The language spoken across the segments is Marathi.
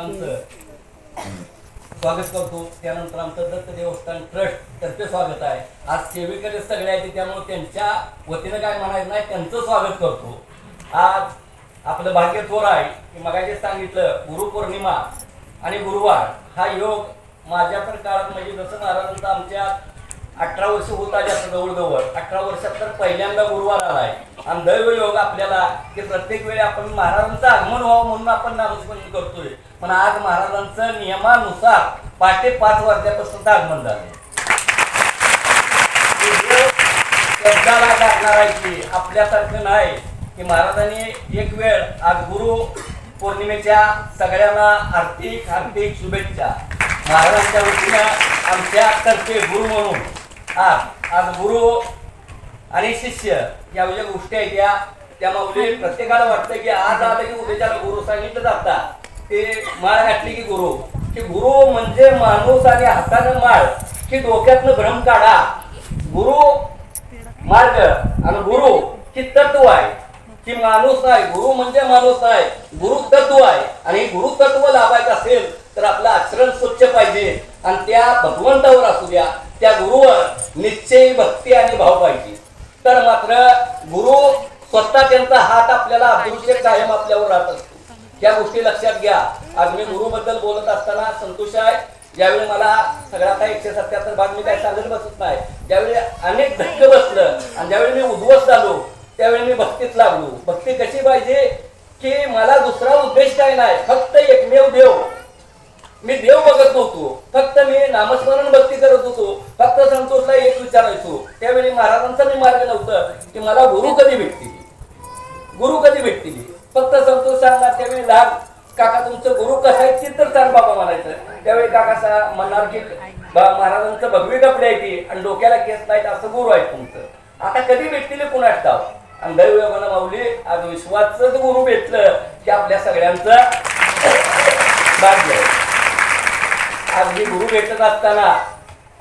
आमचं स्वागत करतो. त्यानंतर आमचं दत्त देवस्थान ट्रस्ट तर्फे स्वागत आहे. आज सेवेकडे सगळे आहेत त्यामुळे त्यांच्या वतीनं काय म्हणायचं नाही त्यांचं स्वागत करतो. आज आपलं भाग्य थोर आहे की मगाशी सांगितलं गुरुपौर्णिमा आणि गुरुवार हा योग माझ्या पण काळात म्हणजे जसं महाराजांचं आमच्या अठरा वर्ष होत आली असं जवळजवळ अठरा वर्षात तर पहिल्यांदा गुरुवार आलाय आणि दैव योग आपल्याला की प्रत्येक वेळी आपण महाराजांचं आगमन व्हावं म्हणून आपण नामस्मरण करतोय. पण आज महाराजांचं नियमानुसार पहाटे पाच वाजल्यापासून आगमन झालं शब्दाला लागणार आहे की आपल्यासारखं नाही की महाराजांनी एक वेळ आज गुरु पौर्णिमेच्या सगळ्यांना आर्थिक हार्दिक शुभेच्छा. महाराजांच्या वतीनं आमच्या तर्फे गुरु म्हणून आज आज गुरु आणि शिष्य या ज्या गोष्टी आहेत या त्यामुळे प्रत्येकाला वाटतं की आज आलं की उद्याच्याला गुरु सांगितलं जातात. ते माळ घातली की गुरु. की गुरु म्हणजे माणूस आणि हातानं माळ. की डोक्यातनं भ्रम काढा. गुरु मार्ग आणि गुरु की तत्व आहे. की माणूस आहे. गुरु म्हणजे माणूस आहे. गुरु तत्व आहे. आणि गुरु तत्व लाभायचं असेल तर आपलं आचरण स्वच्छ पाहिजे. आणि त्या भगवंतावर असू द्या. त्या गुरुवर निश्चय भक्ती आणि भाव पाहिजे. तर मात्र गुरु स्वतः त्यांचा हात आपल्याला अभिषेक कायम आपल्यावर राहत असतो. या गोष्टी लक्षात घ्या. आज मी गुरु बद्दल बोलत असताना संतोष आहे. ज्यावेळी मला सगळा काही एकशे सत्याहत्तर भाग मी काही सांगत बसत नाही. ज्यावेळी अनेक धक्क बसलं आणि ज्यावेळी मी उद्ध्वस्त झालो त्यावेळी मी भक्तीत लागलो. भक्ती कशी पाहिजे? की मला दुसरा उद्देश काय नाही. फक्त एकमेव देव. मी देव बघत नव्हतो. फक्त मी नामस्मरण भक्ती करत होतो. फक्त संतोषला एक विचारायचो. त्यावेळी महाराजांचा मी मार्ग नव्हतं की मला गुरु कधी भेटतील? गुरु कधी भेटतील? फक्त संतोष सांगा त्यावेळी लहान काका तुमचं गुरु कसं आहे ते तर सांग बाबा म्हणायचं त्यावेळी काका सा- म्हणणार की महाराजांचं भगवी कपडे आहे ती आणि डोक्याला केस नाहीत असं गुरु आहे तुमचं. आता कधी भेटतील पुन्हा ठाव आणि दैव मला माऊली आज विश्वासच गुरु भेटलं की आपल्या सगळ्यांचं भाग्य आज मी गुरु भेटत असताना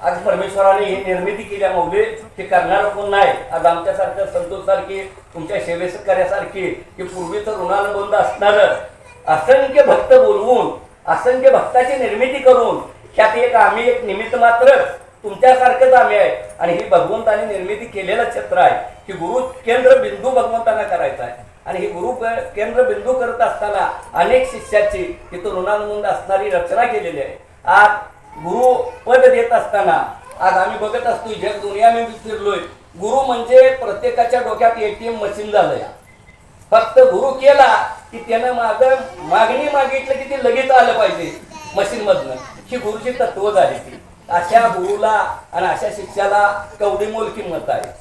आज परमेश्वराने ही निर्मिती केल्यामुळे ते मौली करणार कोण नाही? आज आमच्यासारखं संतोषसारखी तुमच्या सेवेकऱ्यासारखी की पूर्वीचं ऋणानुबंध असणार असंख्य भक्त बोलवून असंख्य भक्ताची निर्मिती करून ह्यात एक आम्ही एक निमित्त मात्र तुमच्यासारखंच आम्ही आहे. आणि ही भगवंताने निर्मिती केलेलं क्षेत्र आहे. की गुरु केंद्र बिंदू भगवंतांना करायचा आहे. आणि ही गुरु केंद्रबिंदू केंद्र बिंदू करत असताना अनेक शिष्याची तिथं ऋणानुबंध असणारी रचना केलेली आहे. आज गुरु पद देत असताना आज आम्ही बघत असतो जग दुनिया मी फिरलोय गुरु म्हणजे प्रत्येकाच्या डोक्यात एटीएम मशीन झालंय. फक्त गुरु केला की त्यानं माझं मागणी मागितलं की ते लगेच आलं पाहिजे मशीन मधनं. ही गुरुची तत्व झाली ती. अशा गुरुला आणि अशा शिष्याला कवडी मोल किंमत आहे.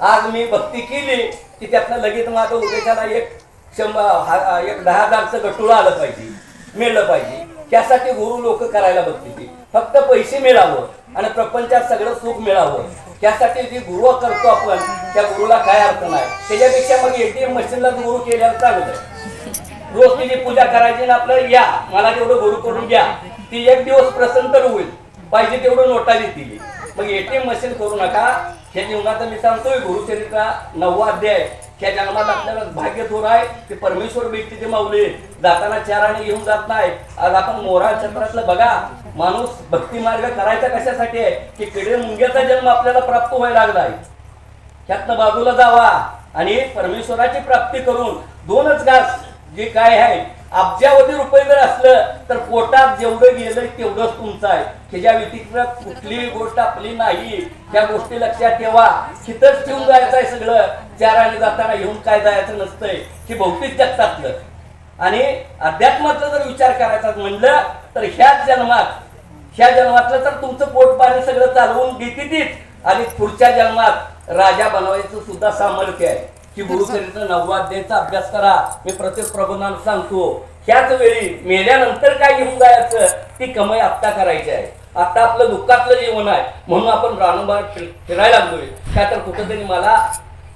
आज मी भक्ती केली की त्यातनं लगेच माझं उद्याच्याला एक शंभर एक दहा हजारचं गटुळं आलं पाहिजे मिळलं पाहिजे. त्यासाठी गुरु लोक करायला बघते ती फक्त पैसे मिळावं आणि प्रपंचात सगळं सुख मिळावं. त्यासाठी जी गुरु करतो आपण त्या गुरुला काय अर्थ नाही. त्याच्यापेक्षा मग एटीएम मशीनला गुरु केल्यावर चांगलं रोज तिची पूजा करायची ना आपलं या मला तेवढं गुरु करून घ्या. ती एक दिवस प्रसन्न तर होईल. पाहिजे तेवढं नोटा देतील मग एटीएम मशीन करू नका. हे जीवनात मी सांगतोय गुरुचरित्रा नववा अध्याय. त्या जन्मात आपल्याला भाग्य थोर आहे ते परमेश्वर भेटते ते माऊले. जाताना चाराने घेऊन जात नाही. आज आपण मोरा क्षेत्रातलं बघा माणूस भक्ती मार्ग करायचा कशासाठी आहे? की किडे मुंग्याचा जन्म आपल्याला प्राप्त व्हायला लागलाय. ह्यातनं बाजूला जावा आणि परमेश्वराची प्राप्ती करून दोनच घास जे काय आहे अब्जावधी रुपये जर असलं तर पोटात जेवढं गेलं तेवढंच तुमचं आहे. त्याच्या व्यतिरिक्त कुठलीही गोष्ट आपली नाही. त्या गोष्टी लक्षात ठेवा. तिथंच ठेवून जायचं आहे सगळं. चाराने जाताना घेऊन काय जायचं नसतंय. की भौतिक जगतातलं. आणि अध्यात्माचा जर विचार करायचा म्हणलं तर ह्याच जन्मात ह्या जन्मातलं तर तुमचं पोट पाणी सगळं चालवून देते तीच. आणि पुढच्या जन्मात राजा बनवायचं सुद्धा सामर्थ्य आहे. की गुरुचरित्र नववाध्यायचा अभ्यास करा. मी प्रत्येक प्रबंधाला सांगतो ह्याच वेळी मेल्यानंतर काय घेऊन जायचं? ती कमाई आत्ता करायची आहे. आता आपलं दुःखातलं जीवन आहे. म्हणून आपण रानोबार फिरायला लागलोय. काय तर कुठेतरी मला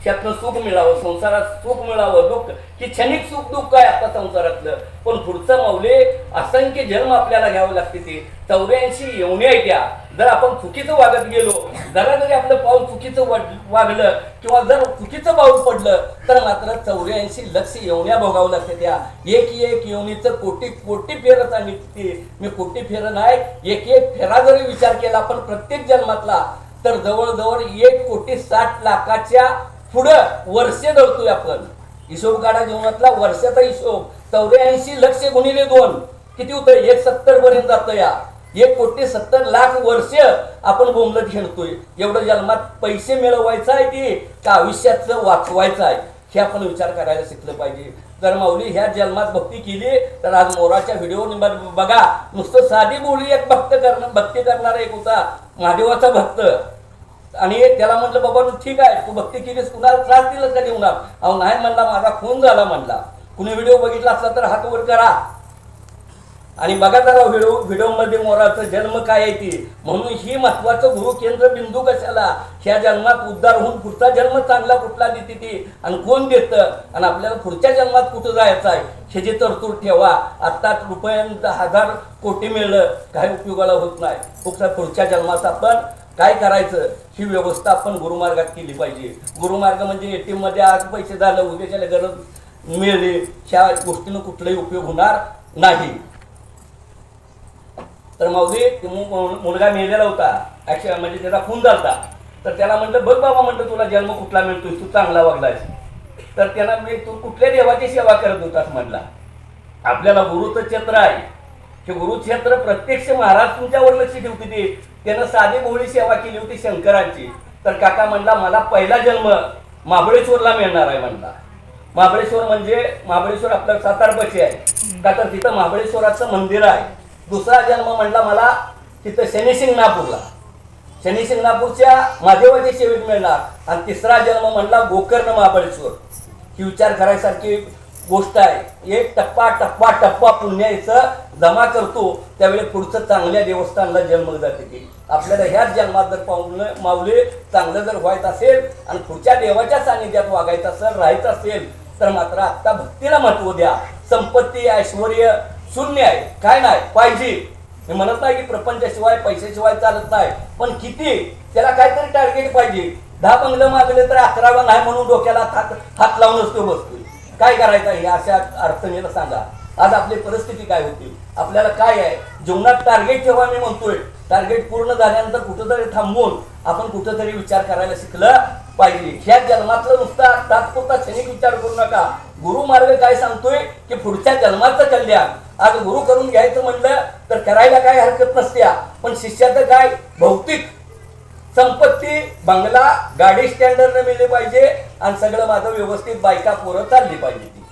त्यातनं सुख मिळावं संसारात सुख मिळावं. दुःख की क्षणिक सुख दुःख आहे आता संसारातलं. पण पुढचं माऊले असंख्य जन्म आपल्याला घ्यावं लागते ते. चौऱ्याऐंशी येवणे आहे त्या जर आपण चुकीचं वागत गेलो जरा जरी आपलं पाऊल चुकीचं वागलं किंवा जर चुकीचं पाऊल पडलं तर मात्र चौऱ्याऐंशी लक्ष येवण्या भोगावं लागते त्या. एक एक येवणीचं कोटी कोटी फेरच आणि ते मी कोटी फेर नाही एक एक फेरा जरी विचार केला आपण प्रत्येक जन्मातला तर जवळजवळ एक कोटी साठ लाखाच्या पुढं वर्षे धरतोय आपण. हिशोब काढा जीवनातला वर्षाचा हिशोब. चौऱ्याऐंशी लक्ष गुणिले दोन. किती होतं एक सत्तर पर्यंत जातं या. एक कोटी सत्तर लाख वर्ष आपण बोंबलत खेळतोय. एवढं जन्मात पैसे मिळवायचं आहे की का आयुष्याचं वाचवायचं आहे? हे आपण विचार करायला शिकलं पाहिजे. जर माऊली ह्या जन्मात भक्ती केली तर आज मोराच्या व्हिडिओ बघा. नुसतं साधी बोली एक भक्त करणं भक्ती करणारा एक होता महादेवाचा भक्त. आणि त्याला म्हटलं बाबा तू ठीक आहे. तू भक्ती केलीस कुणाला त्रास दिला का देऊन अहो नाही म्हणला माझा खून झाला म्हणला. कुणी व्हिडिओ बघितला असला तर हात वर करा. आणि बघा जरा व्हिडिओ व्हिडिओमध्ये मोराचा जन्म काय आहे ती. म्हणून ही महत्वाचं गुरु केंद्र बिंदू कशाला? ह्या जन्मात उद्धार होऊन पुढचा जन्म चांगला कुठला देते ती? आणि कोण देतं? आणि आपल्याला पुढच्या जन्मात कुठं जायचं आहे? ह्याची तरतूद ठेवा. आत्ता रुपयांचा हजार कोटी मिळलं काही उपयोगाला होत नाही. फक्त पुढच्या जन्मात आपण काय करायचं? ही व्यवस्था आपण गुरुमार्गात केली पाहिजे. गुरुमार्ग म्हणजे एटीएममध्ये आज पैसे झालं उद्याच्याला गरज मिळली. ह्या गोष्टीनं कुठलाही उपयोग होणार नाही. तर माऊली मुलगा मेलेला होता. ॲक्शन म्हणजे त्याचा खून झाला तर त्याला म्हटलं बघ बाबा म्हटलं तुला जन्म कुठला मिळतोय? तू चांगला वागलास. तर त्याला मी तू कुठल्या देवाची सेवा करत होतास? म्हटला आपल्याला गुरुचं क्षेत्र आहे. हे गुरुक्षेत्र प्रत्यक्ष महाराज तुमच्यावर लक्ष ठेवते ते. त्यानं साधी मोळी सेवा केली होती शंकरांची. तर काका म्हणला मला पहिला जन्म महाबळेश्वरला मिळणार आहे म्हणला. महाबळेश्वर म्हणजे महाबळेश्वर आपलं सातारपाशी आहे. का तर तिथं महाबळेश्वराचं मंदिर आहे. दुसरा जन्म म्हणला मला तिथं शनिशिंगणापूरला शनिशिंगणापूरच्या शनी सेवेत मिळणार. आणि तिसरा जन्म म्हणला गोकर्ण महाबळेश्वर. ही विचार करायसारखी गोष्ट आहे. एक टप्पा टप्पा टप्पा पुण्याचं जमा करतो त्यावेळी पुढचं चांगल्या देवस्थानला जन्म जाते की आपल्याला ह्याच जन्मात जर पावलं माऊले चांगलं जर व्हायचं असेल आणि पुढच्या देवाच्या सानिध्यात वागायचं असेल राहायचं असेल तर मात्र आत्ता भक्तीला महत्त्व द्या. संपत्ती ऐश्वर शून्य आहे. काय नाही? पाहिजे. मी म्हणत नाही की प्रपंचाशिवाय पैशाशिवाय चालत नाही. पण किती? त्याला काहीतरी टार्गेट पाहिजे. दहा बंगलं मागले तर अकरावा नाही म्हणून डोक्याला हात हात लावूनच तो बसतोय काय करायचं आहे? अशा अडचणीला सांगा. आज आपली परिस्थिती काय होती? आपल्याला काय आहे? जीवनात टार्गेट जेव्हा मी म्हणतोय टार्गेट पूर्ण झाल्यानंतर कुठंतरी थांबवून आपण कुठंतरी विचार करायला शिकलं पाहिजे. ह्या जन्मातलं नुसता तात्पुरता क्षणिक विचार करू नका. गुरु मार्ग काय सांगतोय? की पुढच्या जन्माचं कल्याण. आज गुरु करून घ्यायचं म्हणलं तर करायला काय हरकत नसत्या. पण शिष्याचं काय? भौतिक संपत्ती बंगला गाडी स्टँडर्डने मिळली पाहिजे आणि सगळं माझं व्यवस्थित बायका पोरं चालली पाहिजे ती.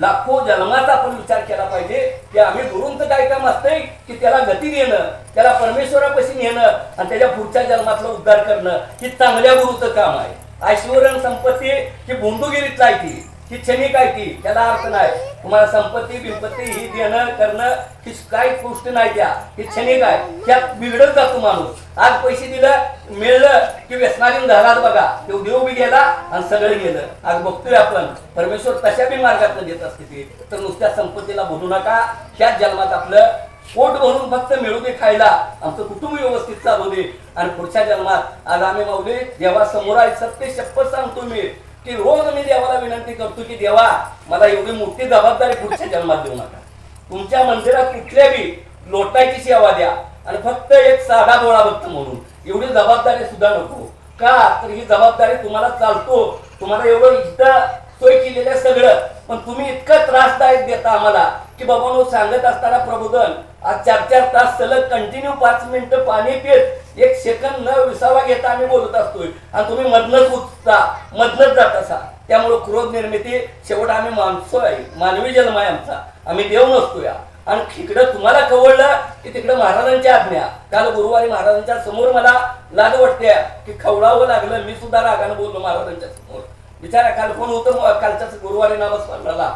लाखो जन्माचा आपण विचार केला पाहिजे की आम्ही गुरुंच काय काम असतंय की त्याला गती देणं त्याला परमेश्वरापाशी नेणं आणि त्याच्या पुढच्या जन्मातला उद्धार करणं ही चांगल्या गुरुचं काम आहे. ऐश्वर संपत्ती ही बोंदुगिरीच आहे ती. ही क्षणिक आहे ती? त्याला अर्थ नाही. तुम्हाला संपत्ती बिंपत्ती ही देणं करणं ही काही गोष्ट नाही त्या. ही क्षणिक आहे त्यात बिघडत जातो माणूस. आज पैसे दिलं मिळलं की व्यसनाधीन झाला बघा. तो देव बी गेला आणि सगळं गेलं. आज बघतोय आपण. परमेश्वर तशा बी मार्गातनं देत असते ते. तर नुसत्या संपत्तीला बोलू नका. त्याच जन्मात आपलं पोट भरून फक्त मिळू दे खायला. आमचं कुटुंब व्यवस्थित चालू दे. आणि पुढच्या जन्मात आज आम्ही माऊली जेव्हा समोर आहे. सत्य शपथ सांगतो मी. की रोज मी देवाला विनंती करतो की देवा मला एवढी मोठी जबाबदारी पुढच्या जन्मात देऊ नका. तुमच्या मंदिरात कुठल्या बी लोटायची सेवा द्या आणि फक्त एक साधा डोळा भक्त म्हणून एवढी जबाबदारी सुद्धा नको. का? तर ही जबाबदारी तुम्हाला चालतो. तुम्हाला एवढं इथं सोय केलेलं सगळं. पण तुम्ही इतकं त्रासदायक देता आम्हाला की बाबा सांगत असताना प्रबोधन आज चार चार तास सलग कंटिन्यू पाच मिनिटं पाणी पित एक सेकंद न विसावा घेता आम्ही बोलत असतोय. आणि तुम्ही मधनच उठता मधनच जात असा. त्यामुळे क्रोध निर्मिती शेवट आम्ही माणसो आहे. मानवी जन्म आहे आमचा. आम्ही देव नसतो या आणि तिकडं तुम्हाला कवळलं की तिकडं महाराजांची आज्ञा. काल गुरुवारी महाराजांच्या समोर मला लाज वाटते की खवडावं लागलं मी सुद्धा रागानं बोललो महाराजांच्या समोर. विचारा काल कोण होतं? कालच्याच गुरुवारी नामस्मरणाला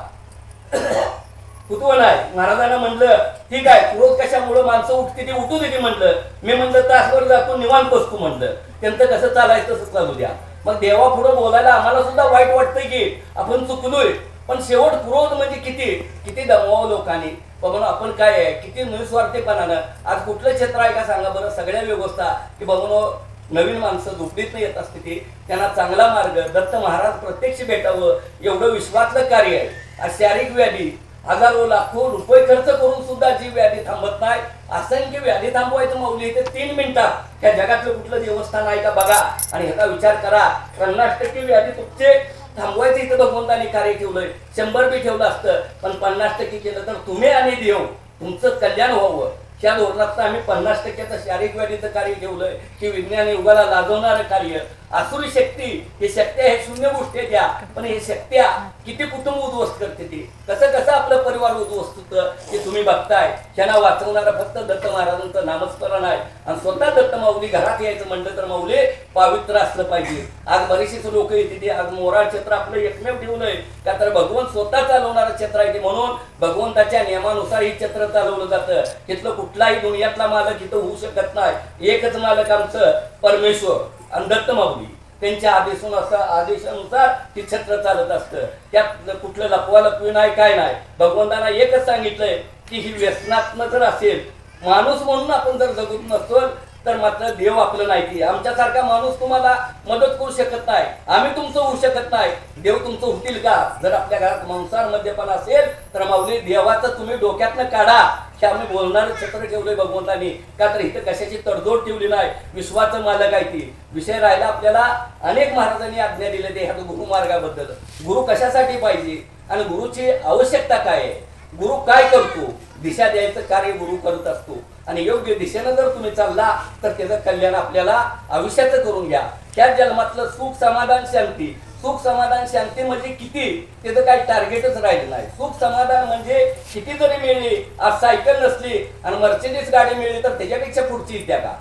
कुतूहल आहे महाराजांना म्हणलं ठीक आहे क्रोध कशामुळं माणसं उठते ती उठू देते म्हटलं. मी म्हणलं तासभर जातो निवांत बसतो म्हटलं. त्यांचं कसं चालायचं तसं चालू द्या. मग देवा पुढे बोलायला आम्हाला सुद्धा वाईट वाटतंय की आपण चुकलोय. पण शेवट क्रोध म्हणजे किती? किती दमवावं लोकांनी. बघून आपण काय आहे? किती निस्वार्थीपणानं. आज कुठलं क्षेत्र आहे का सांगा बरं? सगळ्या व्यवस्था की बघून हो, नवीन माणसं झोपडीत येत असते ती. त्यांना चांगला मार्ग दत्त महाराज प्रत्यक्ष भेटावं. एवढं विश्वातलं कार्य आहे. आज शारीरिक व्याधी हजारो लाखो रुपये खर्च करून सुद्धा जी व्याधी थांबत नाही असंख्य व्याधी थांबवायचं माऊली इथे तीन मिनिटात ह्या जगातलं कुठलं देवस्थान आहे का बघा. आणि ह्याचा विचार करा. पन्नास टक्के व्याधी तुमचे थांबवायचं इथं भगवंतानी कार्य ठेवलंय. शंभर बी ठेवलं असतं पण पन्नास टक्के केलं तर तुम्ही आणि देव तुमचं कल्याण व्हावं. त्या धोरणात आम्ही पन्नास टक्क्याचं शारीरिक व्याधीचं कार्य ठेवलंय की विज्ञान युगाला लाजवणारं कार्य. असुरी शक्ती हे शक्त्या हे शून्य गोष्टी द्या त्या. पण हे शक्त्या किती कुटुंब उद्ध्वस्त करते ते. कसं कसं आपलं परिवार उद्ध्वस्त होतं ते तुम्ही बघताय. त्यांना वाचवणारा फक्त दत्त महाराजांचं नामस्मरण आहे. आणि स्वतः दत्त माऊली घरात यायचं म्हणलं तर माऊली पावित्र असलं पाहिजे. आज बरीचशीच लोक येते ते आज मोराळ क्षेत्र आपलं एकमेव ठेवलंय. का तर भगवान स्वतः चालवणारं क्षेत्र आहे ते म्हणून भगवंताच्या नियमानुसार हे क्षेत्र चालवलं जातं. तिथलं कुठलाही दुनियातला मालक इथं होऊ शकत नाही. एकच मालक आमचं परमेश्वर आणि दत्त त्यांच्या त्यांच्या आदेशानुसार आदेशानुसार ते छत्र चालत असतं. त्यात कुठलं लपवा लपवी नाही काय नाही. भगवंतांना एकच सांगितलंय की ही व्यसनात्मक जर असेल माणूस म्हणून आपण जर जगत नसतो तर मात्र देव आपलं नाही आमच्यासारखा माणूस तुम्हाला मदत करू शकत नाही. आम्ही तुमचं होऊ शकत नाही. देव तुमचं होतील का? जर आपल्या घरात मांसार मद्यपान असेल तर माऊली देवाचं तुम्ही डोक्यातनं काढा. हे आम्ही बोलणारं छत्र ठेवलंय भगवंतानी. का तर इथं कशाची तडजोड ठेवली नाही? विश्वाचं मालक आहे ती. विषय राहिला आपल्याला. अनेक महाराजांनी आज्ञा दिले ते ह्या गुरुमार्गाबद्दल गुरु कशासाठी पाहिजे? आणि गुरुची आवश्यकता काय आहे? गुरु काय करतो? दिशा द्यायचं कार्य गुरु करत असतो. आणि योग्य दिशेनं जर तुम्ही चालला तर त्याचं कल्याण आपल्याला आयुष्याचं करून घ्या. त्या जन्मातलं सुख समाधान शांती. सुख समाधान शांती म्हणजे किती? त्याचं काही टार्गेटच राहिलं नाही. सुख समाधान म्हणजे किती जरी मिळली आज सायकल नसली आणि मर्सिडीज गाडी मिळली तर त्याच्यापेक्षा पुढची येत्या का?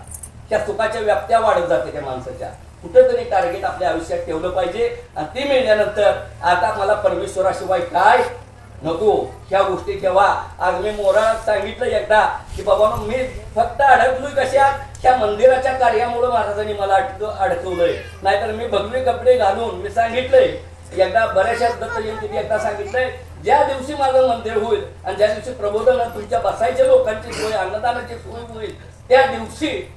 त्या सुखाच्या व्याप्त्या वाढत जाते त्या माणसाच्या. कुठेतरी टार्गेट आपल्या आयुष्यात ठेवलं पाहिजे. आणि ती मिळाल्यानंतर आता मला परमेश्वराशिवाय काय नको. ह्या गोष्टी ठेवा. आज मी मोरा सांगितलं एकदा की बाबा मी फक्त अडकलोय कशा त्या मंदिराच्या कार्यामुळे महाराजांनी मला अडक अडकवलंय. नाहीतर मी भगवे कपडे घालून मी सांगितलंय. एकदा बऱ्याचशा दत्त जयंती एकदा सांगितलंय ज्या दिवशी माझं मंदिर होईल आणि ज्या दिवशी प्रबोधन तुमच्या बसायच्या लोकांची सोय अन्नदानाची सोय होईल त्या दिवशी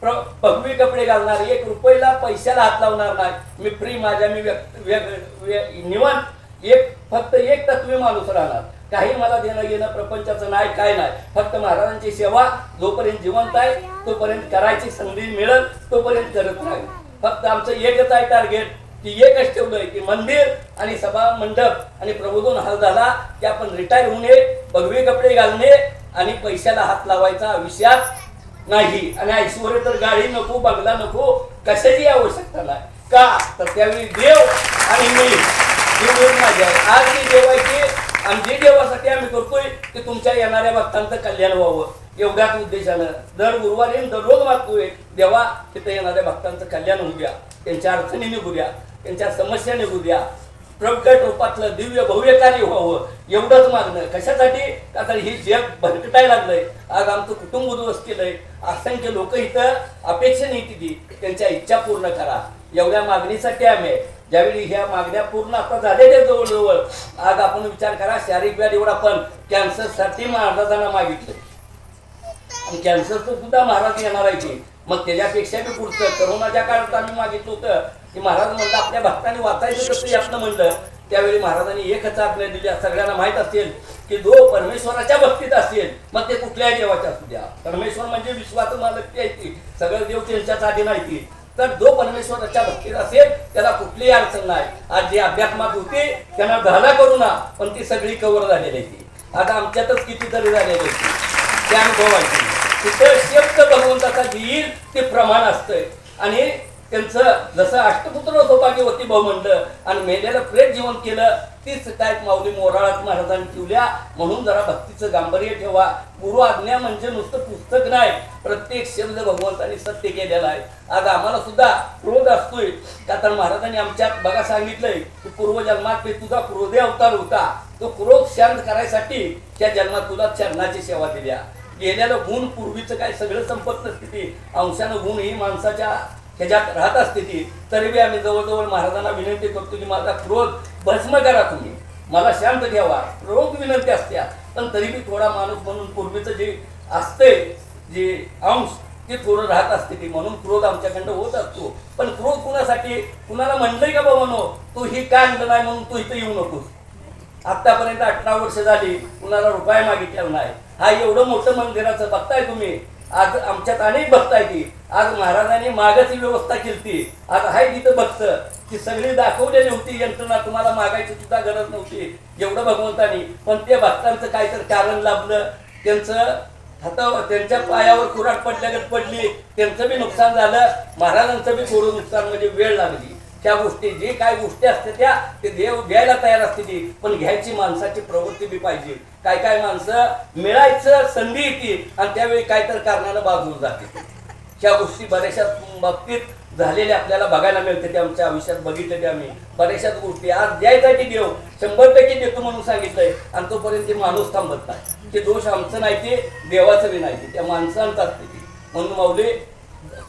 प्र- कपडे घालणार एक रुपयाला पैशाला हात लावणार नाही. मी फ्री माझ्या मी व्यक्त- व्य- निवांत एक फक्त एक तत्वे माणूस राहणार. काही मला देणं घेणं प्रपंचाचं नाही काय नाही. फक्त महाराजांची सेवा जोपर्यंत जिवंत आहे तोपर्यंत करायची संधी मिळत तोपर्यंत करत राहील. फक्त आमचं एकच आहे टार्गेट की एकच ठेवलंय की मंदिर आणि सभा मंडप आणि प्रबोधन हाल झाला की आपण रिटायर होऊ नये भगवे कपडे घालणे आणि पैशाला हात लावायचा विश्वास नाही. आणि ऐश्वर तर गाडी नको बंगला नको कशाची आवश्यकता नाही. का? तर त्यावेळी देव आणि मी ही माझी आहे. आज मी देवायची आणि देवासाठी आम्ही करतोय ते तुमच्या येणाऱ्या भक्तांचं कल्याण व्हावं. एवढ्याच उद्देशानं. दर गुरुवारी दररोज मागतोय देवा तिथं येणाऱ्या भक्तांचं कल्याण होऊ द्या. त्यांच्या अडचणी निघू द्या. त्यांच्या समस्या निघू द्या. प्रगट रूपातलं दिव्य भव्य कार्य व्हावं. एवढंच मागणं. कशासाठी? का तर ही जग भरकटायला लागलंय. आज आमचं कुटुंब उद्ध्वस्त केलंय. असंख्य लोक इथं अपेक्षा नाही तिथे. त्यांच्या इच्छा पूर्ण करा. एवढ्या मागणीसाठी आम्ही आहे. ज्यावेळी ह्या मागण्या पूर्ण आता झालेल्या जवळजवळ आज आपण विचार करा शारीरिक व्याध एवढा पण कॅन्सरसाठी महाराजांना मागितलं. आणि कॅन्सरचं सुद्धा महाराज येणार आहे की मग त्याच्यापेक्षा बी पुढचं करोनाच्या काळात आम्ही मागितलं होतं की महाराज म्हणलं आपल्या भक्तांनी वाचायचं कसं यातनं म्हणलं. त्यावेळी महाराजांनी एकच आज्ञा दिली सगळ्यांना माहीत असेल की जो परमेश्वराच्या भक्तीत असेल मग ते कुठल्याही देवाच्या असू द्या. परमेश्वर म्हणजे विश्वाचं मालक ते आहे ती. सगळं देव त्यांच्याच आधी माहिती तर जो परमेश्वराच्या भक्तीत असेल त्याला कुठलीही अडचण नाही. आज जे अध्यात्मात होती त्यांना झाला करू ना पण ती सगळी कवर झालेली आहे ती. आता आमच्यातच कितीतरी झालेली आहे ती. त्या अनुभवाची. तिथं शब्द भगवंताचा येईल ते प्रमाण असतंय. आणि त्यांचं जसं अष्टपुत्र सौभाग्यवती भाऊ म्हणलं आणि मेल्याला प्रेत जीवन केलं तीच काय माऊली मोराळात महाराजांनी ठेवल्या. म्हणून जरा भक्तीचं गांभीर्य ठेवा. गुरु आज्ञा म्हणजे नुसतं पुस्तक नाही प्रत्येक शब्द भगवंतांनी सत्य केलेला आहे. आज आम्हाला सुद्धा क्रोध असतोय. का तर महाराजांनी आमच्यात बघा सांगितलंय की पूर्वजन्मात तुझा क्रोधे अवतार होता. तो क्रोध शांत करायसाठी त्या जन्मात तुला चरणाची सेवा दिल्या. गेलेलं गुण पूर्वीचं काय सगळं संपत नसते ती. अंशानं गुण ही माणसाच्या ह्याच्यात राहत असते ती तरी बी आम्ही जवळजवळ महाराजांना विनंती करतो की माझा क्रोध भस्म करा तुम्ही. मला शांत ठेवा. रोग विनंती असत्या. पण तरी बी थोडा माणूस म्हणून पूर्वीचं जे असते जे अंश ते थोडं राहत असते ती. म्हणून क्रोध आमच्याकडं होत असतो. पण क्रोध कुणासाठी कुणाला म्हणलंय का बाबानो तू ही काय आणलं नाही म्हणून तू इथं येऊ नकोस. आतापर्यंत अठरा वर्ष झाली कुणाला रुपये मागितलेला नाही. हा एवढं मोठं मंदिराचं बघताय तुम्ही. आज आमच्यात अनेक बघताय ती आज महाराजांनी मागाची व्यवस्था केली आज हाय तिथं भक्त ती सगळी दाखवलेली होती यंत्रणा तुम्हाला मागायची सुद्धा गरज नव्हती एवढं भगवंतानी. पण ते भक्तांचं काहीतरी कारण लाभलं. त्यांचं हातावर त्यांच्या पायावर कुराट पडल्यागत पडली. त्यांचं बी नुकसान झालं. महाराजांचं बी थोडं नुकसान म्हणजे वेळ लागली. त्या गोष्टी जे काय गोष्टी असते त्या ते देव घ्यायला तयार असते ती पण घ्यायची माणसाची प्रवृत्ती बी पाहिजे. काय काय माणसं मिळायचं संधी येते आणि त्यावेळी काहीतरी कारणानं बाजून जाते ह्या गोष्टी बऱ्याचशा बाबतीत झालेल्या आपल्याला बघायला मिळते ते आमच्या आयुष्यात बघितले ते आम्ही. बऱ्याचशाच गोष्टी आज द्यायचा देव शंभर टक्के देतो म्हणून सांगितलंय. आणि तोपर्यंत ते माणूस थांबत नाही. ते दोष आमचं नाही ते देवाचं बी नाही. ते त्या माणसांचं असते ते. म्हणून माऊली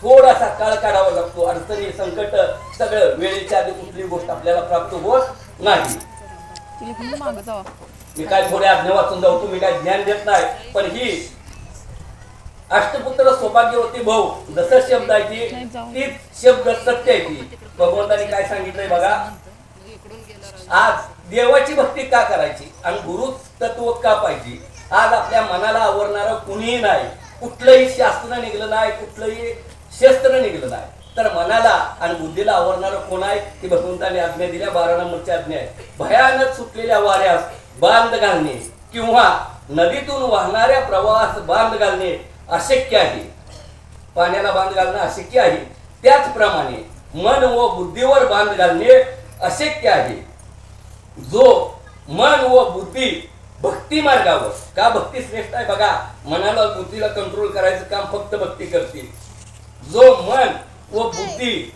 थोडासा काळ काढावा लागतो. अडचणी संकट सगळं वेळेच्या आधी कुठली गोष्ट आपल्याला प्राप्त होत नाही. मी काय थोडे आज्ञा वाचून जाऊ तुम्ही काय ज्ञान देत नाही. पण ही अष्टपुत्र सौभाग्यवती भाऊ जसं शब्द आहे ती तीच शब्द सत्य आहे ती. भगवंताने काय सांगितलंय बघा? आज देवाची भक्ती का करायची? आणि गुरु तत्व का पाहिजे? आज आपल्या मनाला आवरणारं कुणीही नाही. कुठलंही शास्त्र निघलं नाही कुठलंही शस्त्र निघलं नाही. तर मनाला आणि बुद्धीला आवरणारं कोण आहे? की भगवंताने आज्ञा दिल्या बारा नंबरची आज्ञा आहे. भयानक सुटलेल्या वाऱ्यास बांध घालणे किंवा नदीतून वाहणाऱ्या प्रवाहास बांध घालणे अशक्य आहे. पाण्याला बांध घालणं अशक्य आहे. त्याचप्रमाणे मन व बुद्धीवर बांध घालणे अशक्य आहे. जो मन व बुद्धी भक्ती मार्गावर का भक्ती श्रेष्ठ आहे बघा मनाला बुद्धीला कंट्रोल करायचं काम फक्त भक्ती करते. जो मन व बुद्धी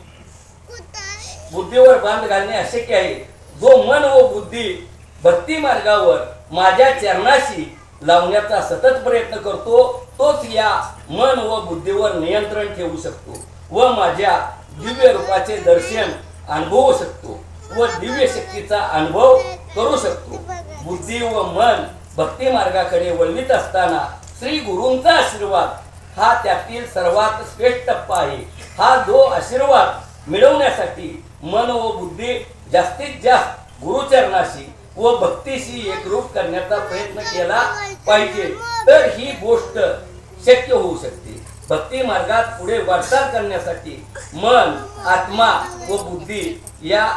बुद्धीवर बांध घालणे अशक्य आहे. जो मन व बुद्धी भक्ती मार्गावर माझ्या चरणाशी लावण्याचा सतत प्रयत्न करतो तोच या मन व बुद्धीवर नियंत्रण ठेवू शकतो व माझ्या दिव्य रूपाचे दर्शन अनुभवू शकतो व दिव्य शक्तीचा अनुभव करू शकतो. बुद्धी व मन भक्ती मार्गाकडे वळवीत असताना श्री गुरूंचा आशीर्वाद हा त्यातील सर्वात श्रेष्ठ टप्पा आहे. हा जो आशीर्वाद मिळवण्यासाठी मन व बुद्धी जास्तीत जास्त गुरुचरणाशी व भक्तीशी एकरूप करण्याचा प्रयत्न केला पाहिजे. तर ही गोष्ट शक्य होऊ शकते. भक्ती मार्गात पुढे वाटचाल करण्यासाठी मन आत्मा व बुद्धी या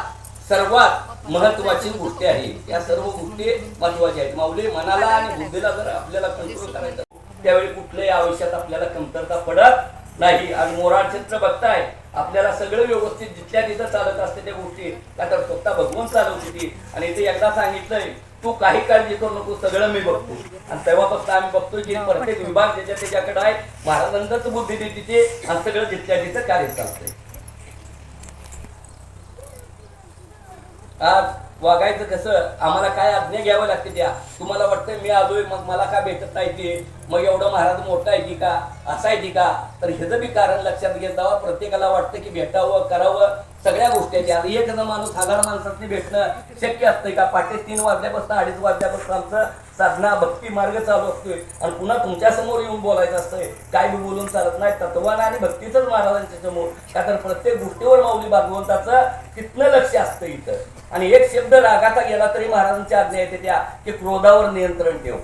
सर्वात महत्वाची गोष्टी आहे या सर्व गोष्टी महत्त्वाच्या आहेत. माऊली मनाला आणि बुद्धीला जर आपल्याला कंट्रोल करायचं त्यावेळी कुठल्याही आयुष्यात आपल्याला कमतरता पडत नाही. आणि मोराळ चित्र बघताय. आपल्याला सगळं व्यवस्थित जिथल्या तिथं चालत असते त्या गोष्टी का तर स्वतः भगवंत चालवते ती. आणि इथे एकदा सांगितलंय तू काही काळजी करू नको सगळं मी बघतो. आणि तेव्हा फक्त आम्ही बघतोय की प्रत्येक विभाग ज्याच्या त्याच्याकडे आहे महाराजांचाच बुद्धी देते ते आणि सगळं जिथल्या तिथं कार्य चालतंय. आज वागायचं कसं? आम्हाला काय आज्ञा घ्यावं लागते त्या? तुम्हाला वाटतं मी आलोय मग मला का भेटत नाही ते? मग एवढं महाराज मोठा आहे की का? असा आहे की का? तर ह्याचं बी कारण लक्षात घेत जावं. प्रत्येकाला वाटतं की भेटावं करावं सगळ्या गोष्टी आहेत. एक जण माणूस हजार माणसातनी भेटणं शक्य असतंय का? पाटे तीन वाजल्यापासून अडीच वाजल्यापासून आमचं साधना भक्ती मार्ग चालू असतोय. आणि पुन्हा तुमच्यासमोर येऊन बोलायचं असतंय. काय बी बोलून चालत नाही तत्वानं आणि भक्तीच महाराजांच्या समोर. का तर प्रत्येक गोष्टीवर माऊली भागवंताचं तिथनं लक्ष असतं इथं. आणि एक शब्द रागाचा गेला तरी महाराजांच्या आज्ञा येते त्या की क्रोधावर नियंत्रण ठेव.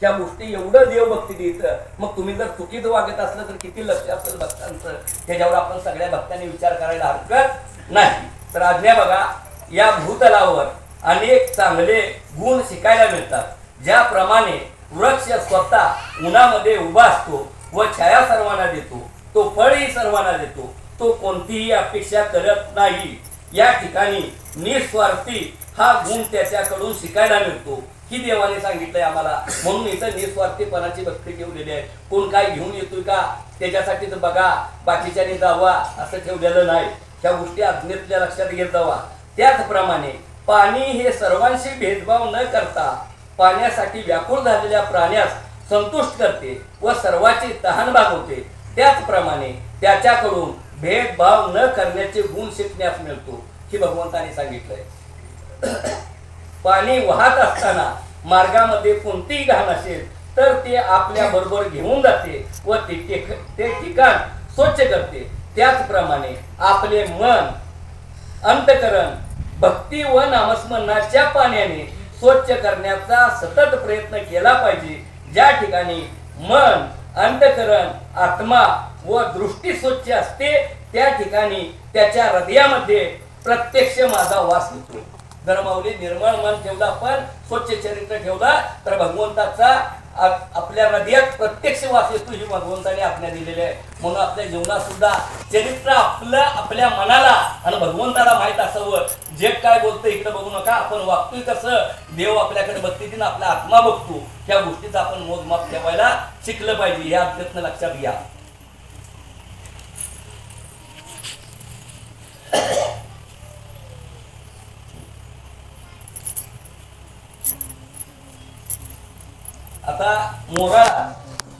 त्या गोष्टी एवढं देवभक्ती देतं. मग तुम्ही जर चुकीचं वागत असलं तर किती लक्ष असेल भक्तांचं? त्याच्यावर आपण सगळ्या भक्तांनी विचार करायला हरकत नाही. तर आज्ञा बघा या भूतलावर अनेक चांगले गुण शिकायला मिळतात. ज्याप्रमाणे वृक्ष स्वतः उन्हामध्ये उभा असतो व छाया सर्वांना देतो. तो फळही सर्वांना देतो. तो कोणतीही अपेक्षा करत नाही. या ठिकाणी निस्वार्थी हा गुण त्याच्याकडून शिकायला मिळतो. ही देवाने सांगितलंय आम्हाला. म्हणून इथं निस्वार्थीपणाची भक्ती ठेवलेली आहे. कोण काय घेऊन येतोय का? त्याच्यासाठी तर बघा. बाकीच्याने जावा. असं ठेवलेलं नाही. ह्या गोष्टी आज्ञेतल्या लक्षात घेत जावा. त्याचप्रमाणे पाणी हे सर्वांशी भेदभाव न करता पाण्यासाठी व्याकुळ झालेल्या प्राण्यास संतुष्ट करते व सर्वाची तहान भागवते त्याचप्रमाणे त्याच्याकडून भेदभाव न करण्याचे गुण शिकण्यास मिळतो हे भगवंताने सांगितलंय. पाणी वाहत असताना मार्गामध्ये कोणतीही घाण असेल तर ते आपल्या बरोबर घेऊन जाते व ते ते ठिकाण स्वच्छ करते. त्याचप्रमाणे आपले मन अंतकरण भक्ती व नामस्मरणाच्या पाण्याने स्वच्छ करण्याचा सतत प्रयत्न केला पाहिजे ज्या ठिकाणी मन अंतकरण आत्मा व दृष्टी स्वच्छ असते त्या ठिकाणी त्याच्या हृदयामध्ये प्रत्यक्ष माझा वास येतो धर्मावली निर्मळ मन ठेवला पण स्वच्छ चरित्र ठेवला तर भगवंताचा आपल्या हृदयात प्रत्यक्ष वास येतो ही भगवंताने आपल्या दिलेले आहे. म्हणून आपल्या जीवनात सुद्धा चरित्र आपलं आपल्या मनाला आणि भगवंताला माहीत असावं. जे काय बोलतं इकडे बघू नका. आपण वागतोय कसं देव आपल्याकडे बघते की आपला आत्मा बघतो. त्या गोष्टीचा आपण मोजमाप ठेवायला शिकलं पाहिजे. हे अध्यत्न लक्षात घ्या. आता मोराळा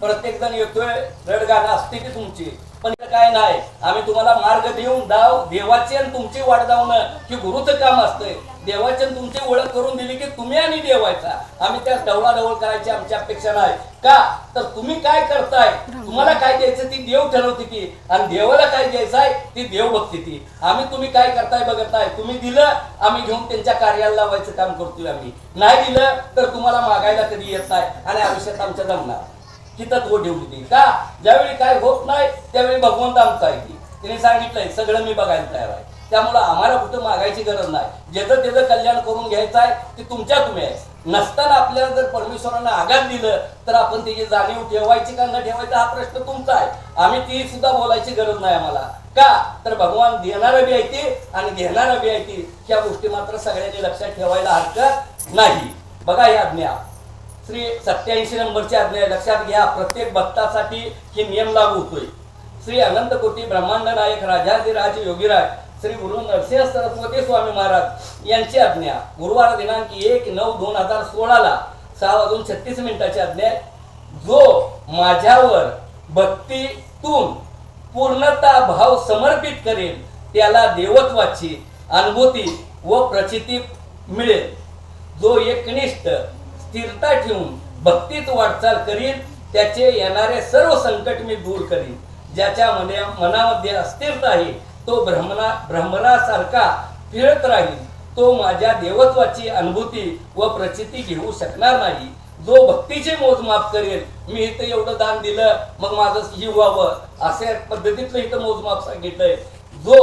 प्रत्येक जण येतोय रडगाणं असते की तुमची? पण काय नाही. आम्ही तुम्हाला मार्ग देऊन दाव देवाची आणि तुमची वाट दावणं की गुरुचं काम असतंय. देवाची आणि तुमची ओळख करून दिली की तुम्ही आणि देवायचा. आम्ही त्या ढवळाढवळ करायची आमची अपेक्षा नाही. का? तर तुम्ही काय करताय? तुम्हाला काय द्यायचं ती देव ठरवते ती आणि देवाला काय द्यायचं आहे ती देव बघते ती. आम्ही तुम्ही काय करताय बघत तुम्ही दिलं आम्ही घेऊन त्यांच्या कार्याला लावायचं काम करतोय आम्ही. नाही दिलं तर तुम्हाला मागायला कधी येत नाही आणि आयुष्यात आमच्या जमणार. ही तत्व ठेवली ती का? ज्यावेळी काय होत नाही त्यावेळी भगवंत आमचा आहे. तिने सांगितलंय सगळं मी बघायला तयार आहे. त्यामुळं आम्हाला कुठं मागायची गरज नाही. ज्याचं त्याचं कल्याण करून घ्यायचं आहे ते तुमच्या तुम्ही आहे. नसताना आपल्याला जर परमेश्वरानं आघात दिलं तर आपण त्याची जाणीव ठेवायची का न ठेवायचा हा प्रश्न तुमचा आहे. आम्ही ती सुद्धा बोलायची गरज नाही आम्हाला. का? तर भगवान देणारं बी आहे ती आणि घेणारं बी आहे ती ह्या गोष्टी मात्र सगळ्यांनी लक्षात ठेवायला हरकत नाही. बघा ही आज्ञा. श्री सत्याऐंशी नंबरची आज्ञा लक्षात घ्या प्रत्येक भक्तासाठी हे नियम लागू होतोय. श्री अनंत कोटी ब्रह्मांड नायक राजाधिराज योगीराज श्री गुरु नरसिंह सरस्वती स्वामी महाराज यांची आज्ञा. गुरुवार दिनांक एक नऊ दोन हजार सोळाला सहा वाजून छत्तीस मिनिटाची आज्ञा जो माझ्यावर भक्तीतून पूर्णता भाव समर्पित करेल त्याला देवत्वाची अनुभूती व प्रचिती मिळेल. जो एकनिष्ठ स्थिरता ठेवून भक्तीत वाटचाल करीन त्याचे येणारे सर्व संकट मी दूर करीन. ज्याच्या मने मनामध्ये अस्थिरता आहे तो भ्रमणा ब्रह्मणासारखा फिरत राहील. तो माझ्या देवत्वाची अनुभूती व प्रचिती घेऊ शकणार नाही. जो भक्तीचे मोजमाप करेल मी इथं एवढं दान दिलं मग माझं ही व्हावं. अशा पद्धतीतलं इथं मोजमाप सांगितलंय. जो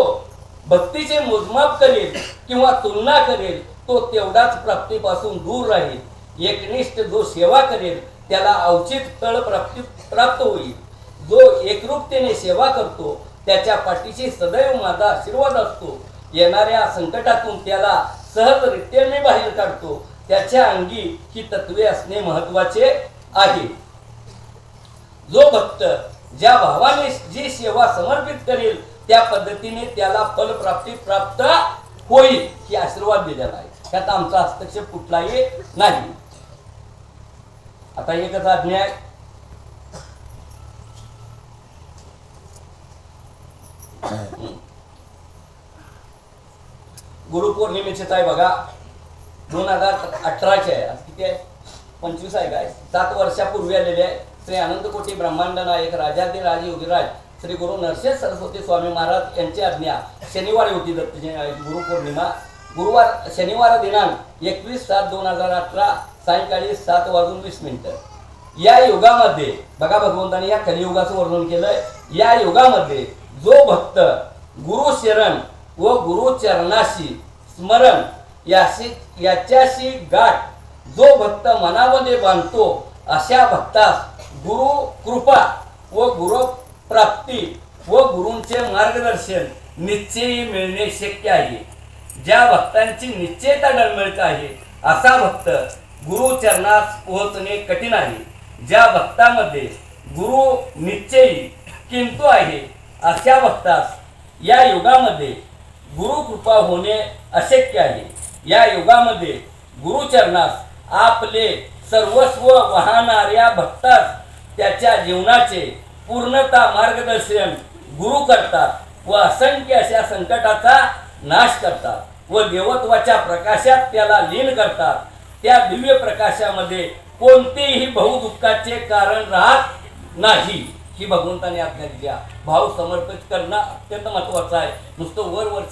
भक्तीचे मोजमाप करेल किंवा तुलना करेल तो तेवढाच प्राप्तीपासून दूर राहील. एकनिष्ठ जो सेवा करेल त्याला अवचित तळ प्राप्ती प्राप्त होईल. जो एकरूपतेने सेवा करतो त्याच्या पाठीशी सदैव माझा आशीर्वाद असतो. येणाऱ्या संकटातून त्याला सहजरित्या मी बाहेर काढतो. त्याच्या अंगी ही तत्वे असणे महत्त्वाचे आहे. जो भक्त ज्या भावाने जी सेवा समर्पित करेल त्या पद्धतीने त्याला फलप्राप्ती प्राप्त होईल ही आशीर्वाद दिलेला आहे. त्यात आमचा हस्तक्षेप कुठलाही नाही. आता एकच आज्ञा आहे गुरुपौर्णिमेचेच आहे बघा दोन हजार अठराचे आहे. आज किती आहे? पंचवीस आहे काय? सात वर्षापूर्वी आलेले आहे. श्री अनंत कोटी ब्रह्मांड नायक राजाधिराज योगीराज श्री गुरु नरसिंह सरस्वती स्वामी महाराज यांची आज्ञा. शनिवारी होती दत्त जय- गुरुपौर्णिमा गुरुवार शनिवार दिनांक एकवीस सात दोन हजार अठरा. सायंकाळी सात वाजून वीस मिनिटं. या युगामध्ये बघा भगवंताने या कलियुगाचं वर्णन केलंय. या युगामध्ये जो भक्त गुरु शरण व गुरु चरणाशी स्मरण याशी याच्याशी गाठ जो भक्त मनामध्ये बांधतो अशा भक्तास गुरु कृपा व गुरु प्राप्ती व गुरूंचे मार्गदर्शन निश्चयी मिळणे शक्य आहे. ज्या भक्तांची निश्चयता डळमळत आहे असा भक्त गुरु चरणास पोहोचणे कठीण आहे. ज्या भक्तामध्ये गुरु निश्चयी किंतु आहे अशा भक्तास या युगामध्ये गुरु कृपा होणे अशक्य आहे. या युगामध्ये गुरुचरणास आपले सर्वस्व वाहणाऱ्या भक्तास त्याच्या जीवनाचे पूर्णता मार्गदर्शन गुरु करतात व असंख्य अशा संकटाचा नाश करतात व देवत्वाच्या प्रकाशात त्याला लीन करतात. त्या दिव्य प्रकाशामध्ये कोणतेही बहुदुःखाचे कारण राहत नाही. ही भगवंताने आज्ञा दिली भाव समर्पित करणं अत्यंत महत्वाचं आहे. नुसतं वर वरचे